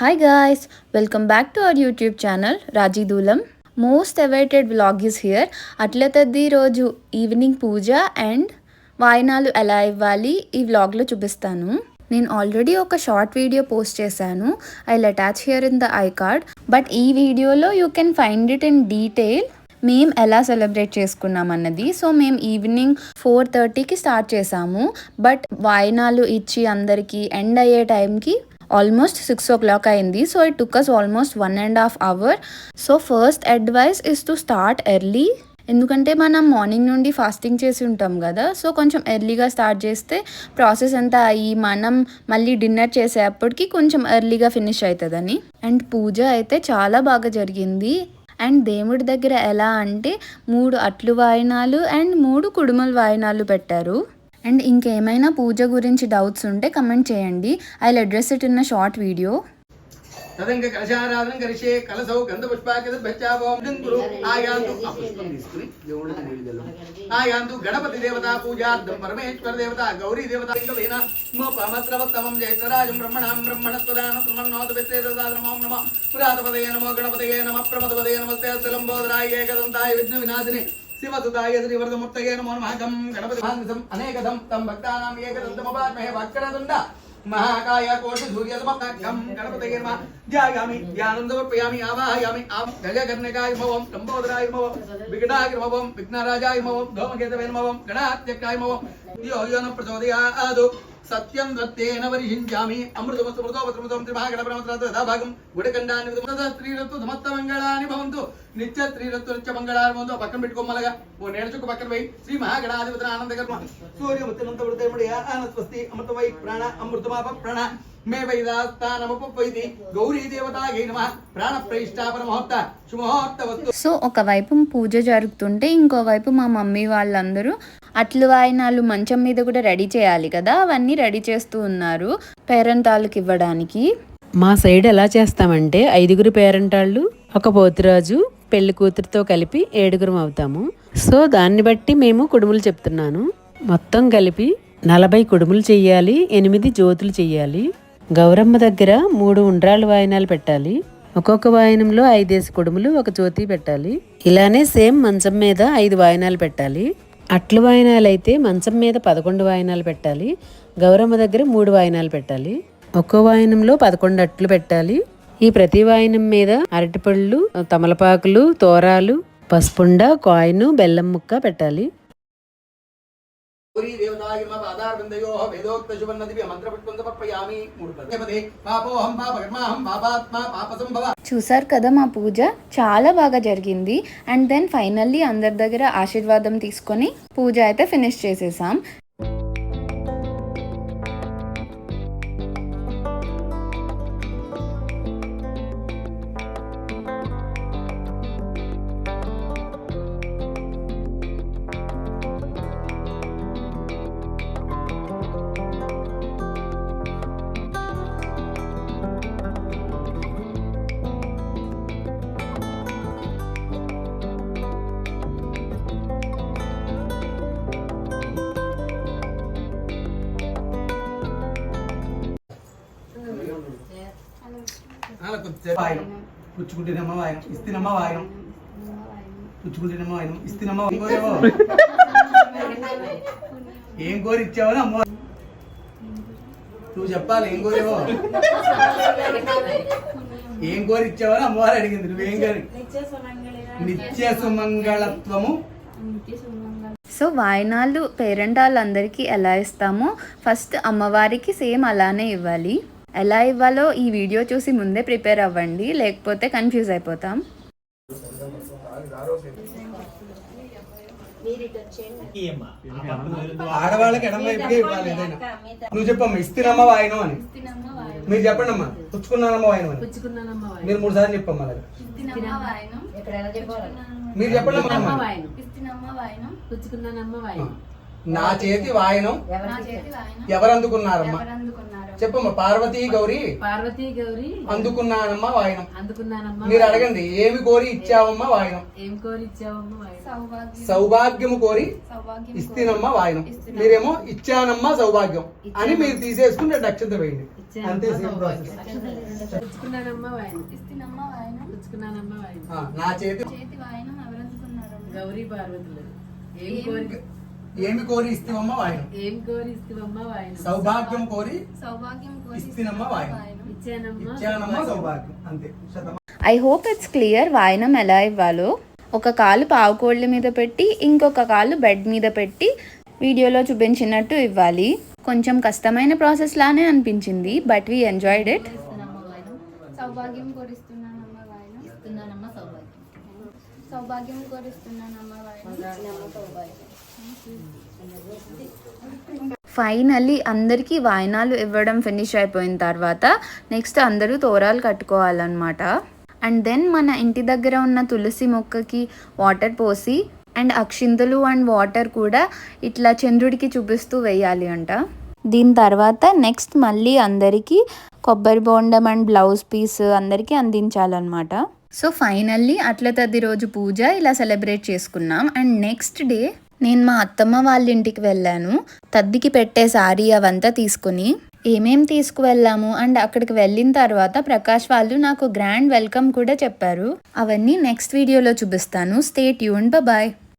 Hi guys welcome back to our YouTube channel Raji Dulam most awaited vlog is here Atla Taddi రోజు evening puja and వాయినాలు ఎలా ఇవ్వాలి ఈ వ్లాగ్లో చూపిస్తాను. నేను ఆల్రెడీ ఒక షార్ట్ వీడియో పోస్ట్ చేశాను. I attach here in the I card but ఈ వీడియోలో you can find it in detail మేము ఎలా సెలబ్రేట్ చేసుకున్నాం అన్నది. సో మేము ఈవినింగ్ ఫోర్ థర్టీకి స్టార్ట్ చేసాము. బట్ వాయినాలు ఇచ్చి అందరికీ ఎండ్ అయ్యే టైంకి ఆల్మోస్ట్ సిక్స్ ఓ క్లాక్ అయింది. So it took us almost one and half hour so first advice is to start early ఎందుకంటే మనం మార్నింగ్ నుండి ఫాస్టింగ్ చేసి ఉంటాం కదా. సో కొంచెం ఎర్లీగా స్టార్ట్ చేస్తే ప్రాసెస్ అంతా అయ్యి మనం మళ్ళీ డిన్నర్ చేసేటప్పటికి కొంచెం ఎర్లీగా ఫినిష్ అవుతుందని అండ్ పూజ అయితే చాలా బాగా జరిగింది. అండ్ దేవుడి దగ్గర ఎలా అంటే మూడు అట్లు వాయినాలు అండ్ మూడు కుడుముల వాయినాలు పెట్టారు. అండ్ ఇంకేమైనా పూజ గురించి డౌట్స్ ఉంటే కమెంట్ చేయండి. I address it in a short video తదంగ కలశారాధన కలిసే కలసౌ గంధ ఆయాంతు ఆ పుష్పం తీసుకుని దేవుడికి ఆయాంతు గణపతి దేవత పూజార్థం పరమేశ్వర దేవత గౌరీ దేవత లింగవేన మోపమత్రవత్తమం జయతరాజం బ్రహ్మణాం బ్రహ్మణస్వదాన సుమన్నోత విత్తేదాద్రమో నమ. పురాతపదయ నమో గణపతయే నమ ప్రమదపదయ నమస్తే లంబోదరాయ ఏకదంతాయ విఘ్న వినాశిని శివసుతాయ శ్రీవరదమూర్తయే నమో నమః గం గణపతి భాంసం అనేకదం తం భక్తానాం ఏకదంతమపాత్మహే వక్రతుండ మహాకాయ కోటి సూర్య సమకం గణపతయే నమః ధ్యాయామి ధ్యానం సమర్పయామి ఆవాహయామి ఆం గజకర్ణకాయ మవం లంబోదరాయ మవం వికటాయ మవం విఘ్నరాజాయ మవం ధూమకేతవే మవం గణాత్యకాయ మవం యో యోన ప్రచోదయాదు. సత్యం దత్తేన వరిహించామి అమృతమస్తు మృతోపత్రమృతం త్రిభాగణపరమత్ర భాగం గుడికండాన్ని స్త్రీరత్తు సమస్త మంగళాన్ని భవంతు. నిత్య స్త్రీరత్తు నిత్య మంగళాన్ని భవంతు. పక్కన పెట్టుకోమలగా ఓ నేడుచుకు పక్కన పోయి శ్రీ మహాగణాధిపతి ఆనంద కర్మ. సూర్యముత్తినంత వృతముడి ఆనస్వస్తి అమృతమై ప్రాణ అమృతమాప ప్రాణ. మే వైదాస్తానముపైతి గౌరీ దేవతాయై నమ. ప్రాణ ప్రయిష్టాపన ముహూర్త శుభముహూర్త వస్తు సో ఒకవైపు పూజ జరుగుతుంటే ఇంకోవైపు మా మమ్మీ వాళ్ళందరూ అట్లు వాయినాలు మంచం మీద కూడా రెడీ చేయాలి కదా అవన్నీ రెడీ చేస్తూ ఉన్నారు పేరెంటాళ్ళకి ఇవ్వడానికి. మా సైడ్ ఎలా చేస్తామంటే ఐదుగురు పేరెంటాళ్ళు ఒక పోతురాజు పెళ్ళి కూతురుతో కలిపి ఏడుగురం అవుతాము. సో దాన్ని బట్టి మేము కుడుములు చెప్తున్నాను. మొత్తం కలిపి నలభై కుడుములు చెయ్యాలి ఎనిమిది జ్యోతులు చెయ్యాలి. గౌరమ్మ దగ్గర మూడు ఉండ్రాళ్ళు వాయినాలు పెట్టాలి. ఒక్కొక్క వాయనంలో ఐదేసి కుడుములు ఒక జ్యోతి పెట్టాలి. ఇలానే సేమ్ మంచం మీద ఐదు వాయనాలు పెట్టాలి. అట్లు వాయినాలు అయితే మంచం మీద పదకొండు వాయనాలు పెట్టాలి గౌరమ్మ దగ్గర మూడు వాయనాలు పెట్టాలి. ఒక్కో వాయనంలో పదకొండు అట్లు పెట్టాలి. ఈ ప్రతి వాయనం మీద అరటిపళ్ళు తమలపాకులు తోరాలు పసుపుండ కాయిన్ బెల్లం ముక్క పెట్టాలి. పురీ దేవతాయ నమ పాదార బిందయో వేదోక్త శుభన్న మంత్ర పుష్పం సమర్పయామి మూడు పదే పాపోహం పాప కర్మాహం పాపాత్మ పాప సంభవ చూసారు కదా మా పూజ? చాలా బాగా జరిగింది. అండ్ దెన్ ఫైనల్లీ అందరి దగ్గర ఆశీర్వాదం తీసుకొని పూజ అయితే ఫినిష్ చేసేసాం. వాయనం పుచ్చుకుంటేనమ్మ వాయనం ఇస్తినమ్మ వాయనం పుచ్చుకుంటేనమ్మ వాయనం ఇస్తినమ్మ కోరేవో ఏం కోరి ఇచ్చావని అమ్మ నువ్వు చెప్పాలి ఏం కోరేవో ఏం కోరి ఇచ్చావని అమ్మవారు అడిగింది. నువ్వేం కోరి నిత్య సుమంగళత్వము సో వాయినాలు పేరెంటాళ్ళందరికీ ఎలా ఇస్తామో ఫస్ట్ అమ్మవారికి సేమ్ అలానే ఇవ్వాలి. ఎలా ఇవ్వాలో ఈ వీడియో చూసి ముందే ప్రిపేర్ అవ్వండి లేకపోతే కన్ఫ్యూజ్ అయిపోతాం. ఆడవాళ్ళకి ఎడం వైపుకే ఇవ్వాలి ఏదైనా. నువ్వు చెప్పమ్మా ఇస్తినమ్మ వాయనం అని. మీరు చెప్పండి అమ్మా పుచ్చుకున్నానమ్మ వాయనం అని. మీరు మూడు సార్లు చెప్పమ్మా అలాగే. మీరు చెప్పండి అమ్మా. నా చేతి వాయనం ఎవరు అందుకున్నారమ్మా? చెప్పమ్మా పార్వతీ గౌరీ పార్వతీ గౌరి. అందుకున్నానమ్మా వాయనం. అందుకున్నానమ్మా మీరు అడగండి ఏమి కోరి ఇచ్చావమ్మా వాయనం? ఏం కోరి ఇచ్చావమ్మా సౌభాగ్యము. కోరి ఇస్తేనమ్మా వాయనం. మీరేమో ఇచ్చానమ్మా సౌభాగ్యం అని మీరు తీసేసుకుని రెండు అక్షంత వేయండి అంతే సేమ్ ప్రాసెస్ వాయనం. వాయనం. వాయనం. నా చేతి వాయనం గౌరీ పార్వతులు. ఏం కోరి ఏమి కోరి ఇస్తావమ్మ వాయనం? ఏం కోరి ఇస్తావమ్మా వాయనం? సౌభాగ్యం కోరి సౌభాగ్యం కోరి ఇస్తినమ్మ వాయనం. ఇచ్చానమ్మా ఇచ్చానమ్మ సౌభాగ్యం. అంతే. శతమ ఐ హోప్ ఇట్స్ క్లియర్ వాయనం ఎలా ఇవ్వాలో. ఒక కాలు పావుకోళ్ళ మీద పెట్టి ఇంకొక కాలు బెడ్ మీద పెట్టి వీడియోలో చూపించినట్టు ఇవ్వాలి. కొంచెం కష్టమైన ప్రాసెస్ లానే అనిపించింది బట్ వీ ఎంజాయ్డ్ ఇట్ సౌభాగ్యం కోరిస్తున్నానమ్మ వాయనం ఇస్తున్నానమ్మ సౌభాగ్యం సౌభాగ్యం ఫైనల్లీ అందరికీ వాయనాలు ఇవ్వడం ఫినిష్ అయిపోయిన తర్వాత నెక్స్ట్ అందరూ తోరాలు కట్టుకోవాలన్నమాట. అండ్ దెన్ మన ఇంటి దగ్గర ఉన్న తులసి మొక్కకి వాటర్ పోసి అండ్ అక్షింతలు అండ్ వాటర్ కూడా ఇట్లా చంద్రుడికి చూపిస్తూ వేయాలి అంట. దీని తర్వాత నెక్స్ట్ మళ్ళీ అందరికీ కొబ్బరి బోండం అండ్ బ్లౌజ్ పీస్ అందరికీ అందించాలన్నమాట. సో ఫైనల్లీ అట్ల తద్ది రోజు పూజ ఇలా సెలబ్రేట్ చేసుకున్నాం. అండ్ నెక్స్ట్ డే నేను మా అత్తమ్మ వాళ్ళ ఇంటికి వెళ్ళాను. తద్దికి పెట్టే సారీ అవంతా తీసుకుని ఏమేం తీసుకువెళ్ళాము? అండ్ అక్కడికి వెళ్ళిన తర్వాత ప్రకాష్ వాళ్ళు నాకు గ్రాండ్ వెల్కమ్ కూడా చెప్పారు. అవన్నీ నెక్స్ట్ వీడియోలో చూపిస్తాను. స్టేట్ యూన్ బాయ్